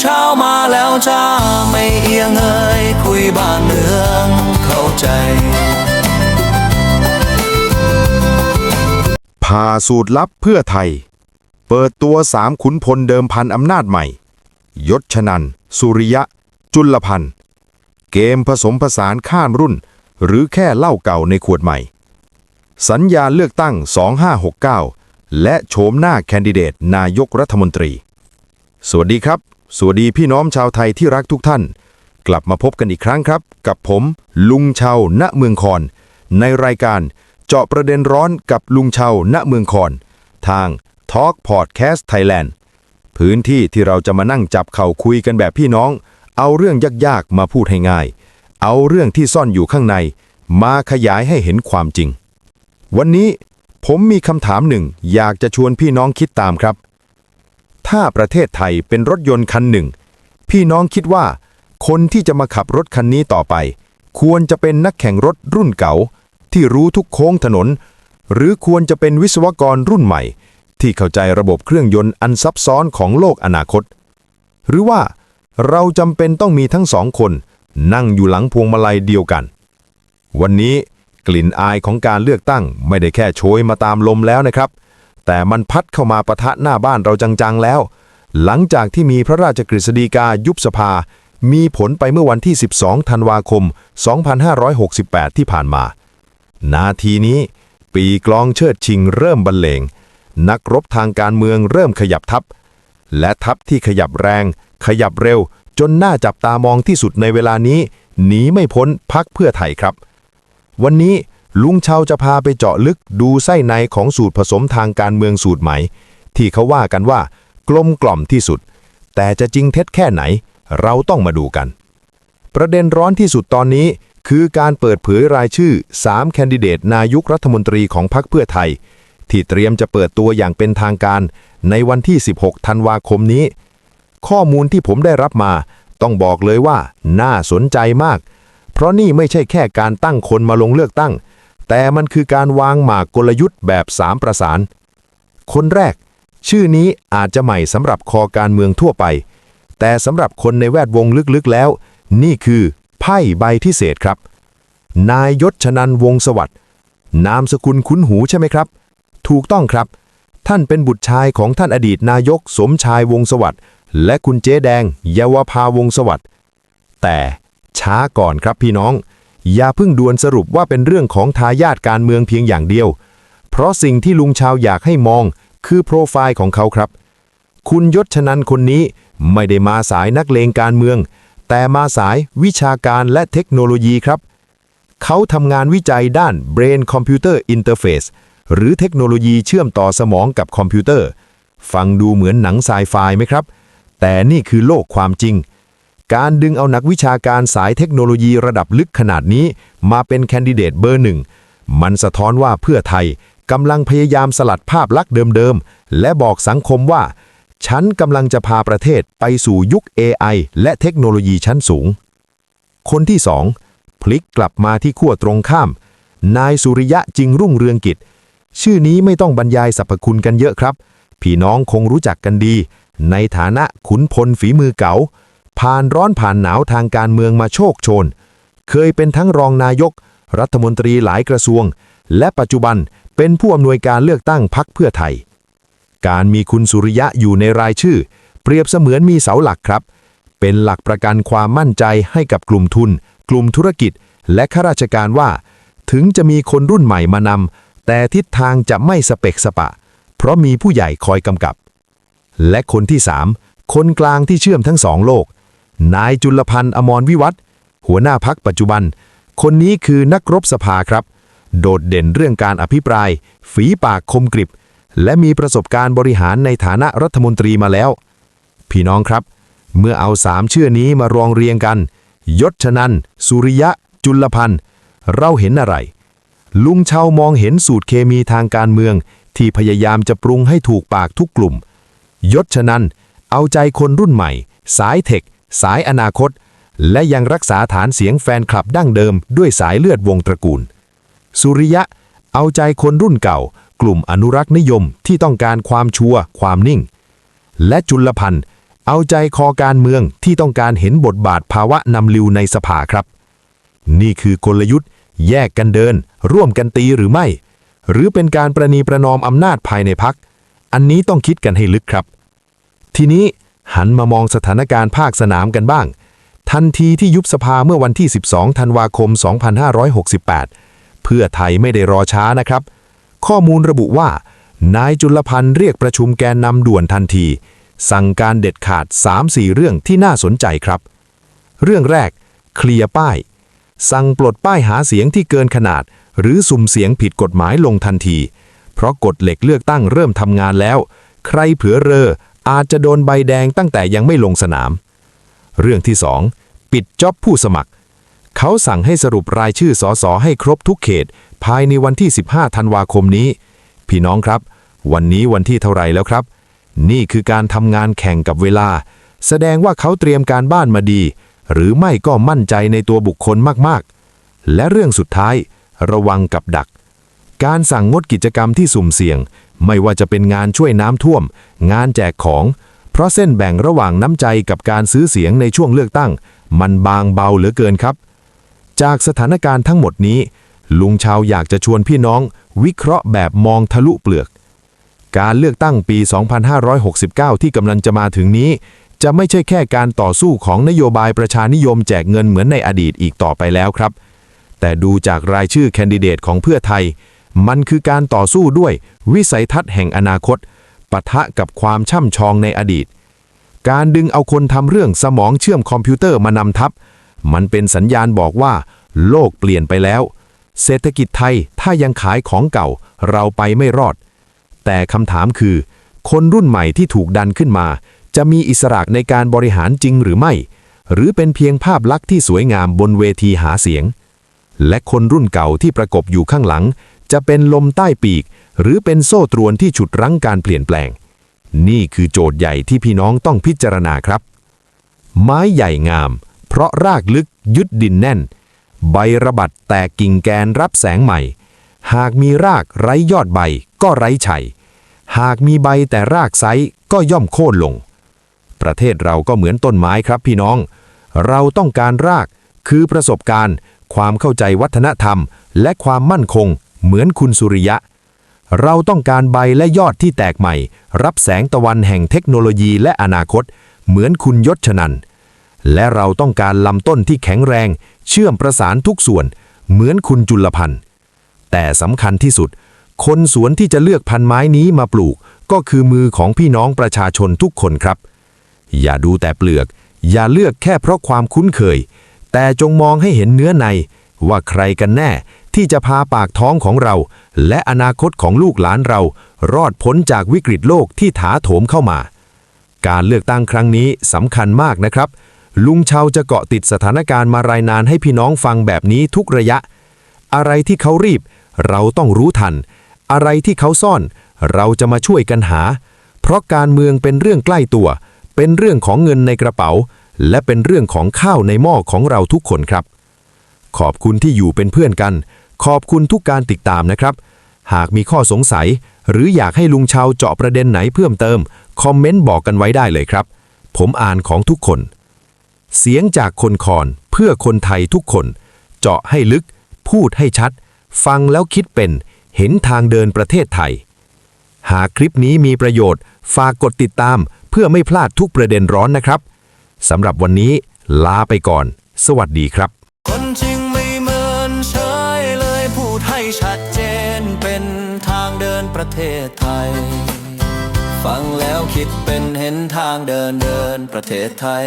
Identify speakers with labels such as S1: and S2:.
S1: เช้ามาแล้วจ้าไม่เอียงเอ่ยคุยบ้านเมืองเข้าใจ
S2: พาสูตรลับเพื่อไทย เปิดตัวสามขุนพลเดิมพันอำนาจใหม่ ยศชนัน สุริยะ จุลพันธ์ เกมผสมผสานข้ามรุ่น หรือแค่เล้าเก่าในขวดใหม่ สัญญาเลือกตั้ง 2569 และโฉมหน้าแคนดิเดตนายกรัฐมนตรี สวัสดีครับ สวัสดีพี่น้องชาวไทยที่รักทุกท่าน กลับมาพบกันอีกครั้งครับ กับผมลุงเชาณเมืองคอน ในรายการเจาะประเด็นร้อนกับลุงเชาณเมืองคอน ทาง Talk Podcast Thailand พื้นที่ที่เราจะมานั่งจับเข่าคุยกันแบบพี่น้อง เอาเรื่องยากๆมาพูดให้ง่าย เอาเรื่องที่ซ่อนอยู่ข้างใน มาขยายให้เห็นความจริง วันนี้ผมมีคำถามหนึ่งอยากจะชวนพี่น้องคิดตามครับ ถ้าประเทศไทยเป็นรถยนต์คันหนึ่ง พี่น้องคิดว่า คนที่จะมาขับรถคันนี้ต่อไป ควรจะเป็นนักแข่งรถรุ่นเก่า ที่รู้ทุกโค้งถนน หรือควรจะเป็นวิศวกรรุ่นใหม่ ที่เข้าใจระบบเครื่องยนต์อันซับซ้อนของโลกอนาคต หรือว่าเราจำเป็นต้องมีทั้งสองคน นั่งอยู่หลังพวงมาลัยเดียวกัน วันนี้กลิ่นอายของการเลือกตั้งไม่ได้แค่โชยมาตามลมแล้วนะครับ แต่มันพัดเข้ามาปะทะหน้าบ้านเราจังๆแล้ว หลังจากที่มีพระราชกฤษฎีกายุบสภา มีผลไปเมื่อวันที่ 12 ธันวาคม 2568 ที่ผ่านมา นาทีนี้ ปีกลองเชิดชิงเริ่มบรรเลง นักรบทางการเมืองเริ่มขยับทัพ และทัพที่ขยับแรง ขยับเร็ว จนน่าจับตามองที่สุดในเวลานี้หนีไม่พ้นพักเพื่อไทยครับ วันนี้ ลุงเชาจะพาไปเจาะลึกดูไส้ในของสูตรผสมทางการเมืองสูตรใหม่ ที่เขาว่ากันว่า กลมกล่อมที่สุด แต่จะจริงเท็จแค่ไหน เราต้องมาดูกัน ประเด็นร้อนที่สุดตอนนี้ คือการเปิดเผยรายชื่อ 3 แคนดิเดตนายกรัฐมนตรีของพรรคเพื่อไทย ที่เตรียมจะเปิดตัวอย่างเป็นทางการ ในวันที่ 16 ธันวาคมนี้ ข้อมูลที่ผมได้รับมา ต้องบอกเลยว่า น่าสนใจมาก เพราะนี่ไม่ใช่แค่การตั้งคนมาลงเลือกตั้ง แต่มันคือการวางหมากกลยุทธ์แบบสามประสาน คนแรก ชื่อนี้อาจจะใหม่สำหรับคอการเมืองทั่วไป แต่สำหรับคนในแวดวงลึกๆแล้ว นี่คือไพ่ใบที่เศษครับ นายยศชนันวงศ์สวัสด์นามสกุลคุ้นหูใช่ไหมครับ ถูกต้องครับ ท่านเป็นบุตรชายของท่านอดีตนายกสมชายวงศ์สวัสด์และคุณเจ๊แดง เยาวภาวงศ์สวัสด์แต่ช้าก่อนครับพี่น้อง อย่าเพิ่งด่วนสรุปว่าเป็นเรื่องของทายาทการเมืองเพียงอย่างเดียว เพราะสิ่งที่ลุงชาวอยากให้มองคือโปรไฟล์ของเขาครับ คุณยศชนันคนนี้ไม่ได้มาสายนักเลงการเมือง แต่มาสายวิชาการและเทคโนโลยีครับ เขาทำงานวิจัยด้าน Brain Computer Interface หรือเทคโนโลยีเชื่อมต่อสมองกับคอมพิวเตอร์ ฟังดูเหมือนหนังไซไฟไหมครับ แต่นี่คือโลกความจริง การดึงเอานักวิชาการสายเทคโนโลยีระดับลึกขนาดนี้ มาเป็นแคนดิเดตเบอร์หนึ่ง มันสะท้อนว่าเพื่อไทยกำลังพยายามสลัดภาพลักษณ์เดิมๆ และบอกสังคมว่า ฉันกำลังจะพาประเทศไปสู่ยุค AI และเทคโนโลยีชั้นสูง คนที่สองพลิกกลับมาที่ขั้วตรงข้าม นายสุริยะจริงรุ่งเรืองกิจ ชื่อนี้ไม่ต้องบรรยายสรรพคุณกันเยอะครับ พี่น้องคงรู้จักกันดี ในฐานะขุนพลฝีมือเก๋า ผ่านร้อนผ่านหนาวทางการเมืองมาโชคโชน เคยเป็นทั้งรองนายก รัฐมนตรีหลายกระทรวง และปัจจุบันเป็นผู้อำนวยการเลือกตั้งพักเพื่อไทย การมีคุณสุริยะอยู่ในรายชื่อ เปรียบเสมือนมีเสาหลักครับ เป็นหลักประกันความมั่นใจให้กับกลุ่มทุน กลุ่มธุรกิจ และข้าราชการว่า ถึงจะมีคนรุ่นใหม่มานำแต่ทิศทางจะไม่สเปกสปะ เพราะมีผู้ใหญ่คอยกำกับ และคนที่ 3 คนกลางที่เชื่อมทั้งสองโลก นายจุลพันธ์อมรวิวัฒหัวหน้าพักปัจจุบัน คนนี้คือนักรบสภาครับ โดดเด่นเรื่องการอภิปราย ฝีปากคมกริบ และมีประสบการณ์บริหารในฐานะรัฐมนตรีมาแล้ว พี่น้องครับ เมื่อเอาสามชื่อนี้มารองเรียงกัน ยศชนัน สุริยะ จุลพันธ์ เราเห็นอะไร ลุงเชามองเห็นสูตรเคมีทางการเมือง ที่พยายามจะปรุงให้ถูกปากทุกกลุ่ม ยศชนัน เอาใจคนรุ่นใหม่ สายเทค สายอนาคต และยังรักษาฐานเสียงแฟนคลับดั้งเดิมด้วยสายเลือดวงตระกูล สุริยะ เอาใจคนรุ่นเก่า กลุ่มอนุรักษ์นิยมที่ต้องการความชัวความนิ่ง และจุลพันธ์เอาใจคอการเมืองที่ต้องการเห็นบทบาทภาวะนำลิวในสภาครับ นี่คือกลยุทธ์ แยกกันเดิน ร่วมกันตีหรือไม่ หรือเป็นการประนีประนอมอำนาจภายในพัก อันนี้ต้องคิดกันให้ลึกครับ ทีนี้ หันมามองสถานการณ์ภาคสนามกันบ้าง ทันทีที่ยุบสภาเมื่อวันที่ 12 ธันวาคม 2568 เพื่อไทยไม่ได้รอช้านะครับ ข้อมูลระบุว่า นายจุลพันธ์เรียกประชุมแกนนำด่วนทันที สั่งการเด็ดขาด 3-4 เรื่องที่น่าสนใจครับ เรื่องแรก เคลียร์ป้าย สั่งปลดป้ายหาเสียงที่เกินขนาด หรือสุ่มเสียงผิดกฎหมายลงทันที เพราะกฎเหล็กเลือกตั้งเริ่มทำงานแล้ว ใครเผือเรอ อาจจะโดนใบแดงตั้งแต่ยังไม่ลงสนาม เรื่องที่ 2 ปิดจ็อบผู้สมัคร เขาสั่งให้สรุปรายชื่อสอสอให้ครบทุกเขต ภายในวันที่ 15 ธันวาคมนี้ พี่น้องครับ วันนี้วันที่เท่าไรแล้วครับ นี่คือการทำงานแข่งกับเวลา แสดงว่าเขาเตรียมการบ้านมาดี หรือไม่ก็มั่นใจในตัวบุคคลมากๆ และเรื่องสุดท้าย ระวังกับดัก การสั่งงดกิจกรรมที่สุ่มเสี่ยง ไม่ว่าจะเป็นงานช่วยน้ำท่วม งานแจกของ เพราะเส้นแบ่งระหว่างน้ำใจกับการซื้อเสียงในช่วงเลือกตั้ง มันบางเบาเหลือเกินครับ จากสถานการณ์ทั้งหมดนี้ ลุงชาวอยากจะชวนพี่น้อง วิเคราะห์แบบมองทะลุเปลือก การเลือกตั้งปี 2569 ที่กำลังจะมาถึงนี้ จะไม่ใช่แค่การต่อสู้ของนโยบายประชานิยมแจกเงินเหมือนในอดีตอีกต่อไปแล้วครับ แต่ดูจากรายชื่อแคนดิเดตของเพื่อไทย มันคือการต่อสู้ด้วยวิสัยทัศน์แห่งอนาคตปะทะกับความช่ำชองในอดีต การดึงเอาคนทำเรื่องสมองเชื่อมคอมพิวเตอร์มานำทับ มันเป็นสัญญาณบอกว่า โลกเปลี่ยนไปแล้ว เศรษฐกิจไทยถ้ายังขายของเก่า เราไปไม่รอด แต่คำถามคือ คนรุ่นใหม่ที่ถูกดันขึ้นมา จะมีอิสระในการบริหารจริงหรือไม่ หรือเป็นเพียงภาพลักษณ์ที่สวยงามบนเวทีหาเสียง และคนรุ่นเก่าที่ประกบอยู่ข้างหลัง จะเป็นลมใต้ปีก หรือเป็นโซ่ตรวนที่ฉุดรั้งการเปลี่ยนแปลง นี่คือโจทย์ใหญ่ที่พี่น้องต้องพิจารณาครับ ไม้ใหญ่งาม เพราะรากลึกยึดดินแน่น ใบระบัดแตกกิ่งแกนรับแสงใหม่ หากมีรากไร้ยอดใบก็ไร้ชัยหากมีใบแต่รากไซก็ย่อมโค่นลง ประเทศเราก็เหมือนต้นไม้ครับพี่น้อง เราต้องการรากคือประสบการณ์ ความเข้าใจวัฒนธรรม และความมั่นคง เหมือนคุณสุริยะ เราต้องการใบและยอดที่แตกใหม่ รับแสงตะวันแห่งเทคโนโลยีและอนาคต เหมือนคุณยศชนัน และเราต้องการลำต้นที่แข็งแรง เชื่อมประสานทุกส่วน เหมือนคุณจุลพันธ์ แต่สำคัญที่สุด คนสวนที่จะเลือกพันไม้นี้มาปลูก ก็คือมือของพี่น้องประชาชนทุกคนครับ อย่าดูแต่เปลือก อย่าเลือกแค่เพราะความคุ้นเคย แต่จงมองให้เห็นเนื้อในว่าใครกันแน่ ที่จะพาปากท้องของเรา และอนาคตของลูกหลานเรา รอดพ้นจากวิกฤตโลกที่ถาโถมเข้ามา การเลือกตั้งครั้งนี้สำคัญมากนะครับ ลุงเชาจะเกาะติดสถานการณ์มารายนานให้พี่น้องฟังแบบนี้ทุกระยะ อะไรที่เขารีบ เราต้องรู้ทัน อะไรที่เขาซ่อน เราจะมาช่วยกันหา เพราะการเมืองเป็นเรื่องใกล้ตัว เป็นเรื่องของเงินในกระเป๋า และเป็นเรื่องของข้าวในหม้อของเราทุกคนครับ ขอบคุณที่อยู่เป็นเพื่อนกัน ขอบคุณทุกการติดตามนะครับ หากมีข้อสงสัย หรืออยากให้ลุงเชาเจาะประเด็นไหนเพิ่มเติม คอมเมนต์บอกกันไว้ได้เลยครับ ผมอ่านของทุกคน เสียงจากคนคอนเพื่อคนไทยทุกคน เจาะให้ลึก พูดให้ชัด ฟังแล้วคิดเป็น เห็นทางเดินประเทศไทย หากคลิปนี้มีประโยชน์ ฝากกดติดตาม เพื่อไม่พลาดทุกประเด็นร้อนนะครับสำหรับวันนี้ ลาไปก่อน สวัสดีครับ
S1: เทศไทย ฟังแล้วคิดเป็นเห็นทางเดินเดินประเทศไทย